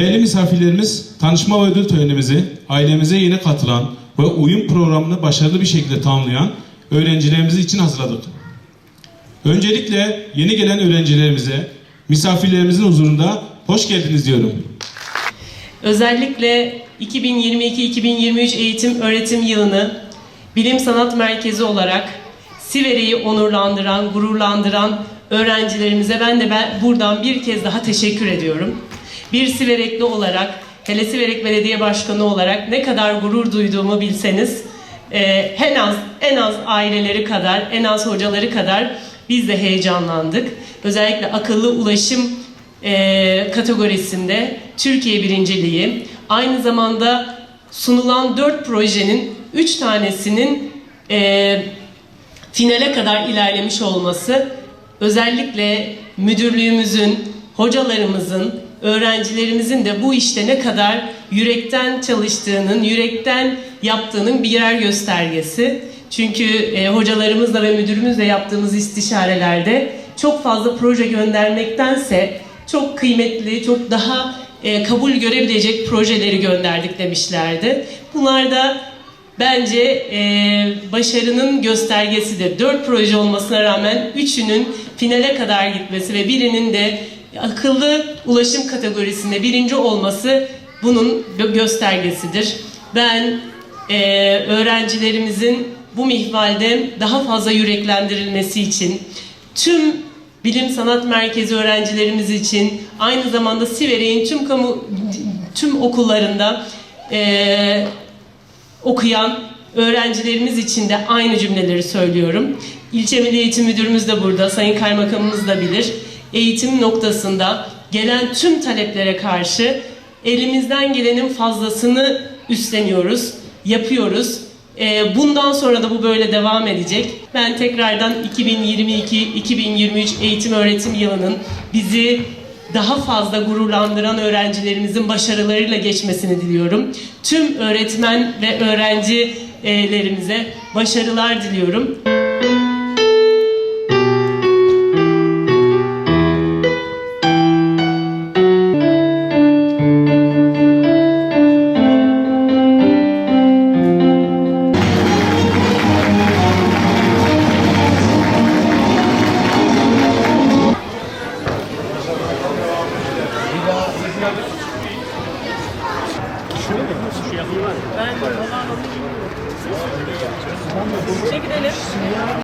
Değerli misafirlerimiz, tanışma ve ödül törenimizi ailemize yeni katılan ve uyum programını başarılı bir şekilde tamamlayan öğrencilerimiz için hazırladık. Öncelikle yeni gelen öğrencilerimize, misafirlerimizin huzurunda hoş geldiniz diyorum. Özellikle 2022-2023 eğitim öğretim yılını Bilim Sanat Merkezi olarak Sivere'yi onurlandıran, gururlandıran öğrencilerimize ben de ben buradan bir kez daha teşekkür ediyorum. Bir Siverekli olarak, hele Siverek Belediye Başkanı olarak ne kadar gurur duyduğumu bilseniz, e, en az en az aileleri kadar, en az hocaları kadar biz de heyecanlandık. Özellikle akıllı ulaşım e, kategorisinde Türkiye birinciliği, aynı zamanda sunulan dört projenin üç tanesinin e, finale kadar ilerlemiş olması özellikle müdürlüğümüzün, hocalarımızın, öğrencilerimizin de bu işte ne kadar yürekten çalıştığının, yürekten yaptığının birer göstergesi. Çünkü e, hocalarımızla ve müdürümüzle yaptığımız istişarelerde çok fazla proje göndermektense çok kıymetli, çok daha e, kabul görebilecek projeleri gönderdik demişlerdi. Bunlar da bence e, başarının göstergesidir. Dört proje olmasına rağmen üçünün finale kadar gitmesi ve birinin de akıllı ulaşım kategorisinde birinci olması bunun gö- göstergesidir. Ben e, öğrencilerimizin bu mihvalde daha fazla yüreklendirilmesi için tüm Bilim Sanat Merkezi öğrencilerimiz için aynı zamanda Siverek'in tüm kamu tüm okullarında e, okuyan öğrencilerimiz için de aynı cümleleri söylüyorum. İlçe Milli Eğitim Müdürümüz de burada, Sayın Kaymakamımız da bilir. Eğitim noktasında gelen tüm taleplere karşı elimizden gelenin fazlasını üstleniyoruz, yapıyoruz. Ee, Bundan sonra da bu böyle devam edecek. Ben tekrardan 2022-2023 eğitim öğretim yılının bizi daha fazla gururlandıran öğrencilerimizin başarılarıyla geçmesini diliyorum. Tüm öğretmen ve öğrencilerimize başarılar diliyorum. Şu yapı var ya. Bence falan Çekilelim.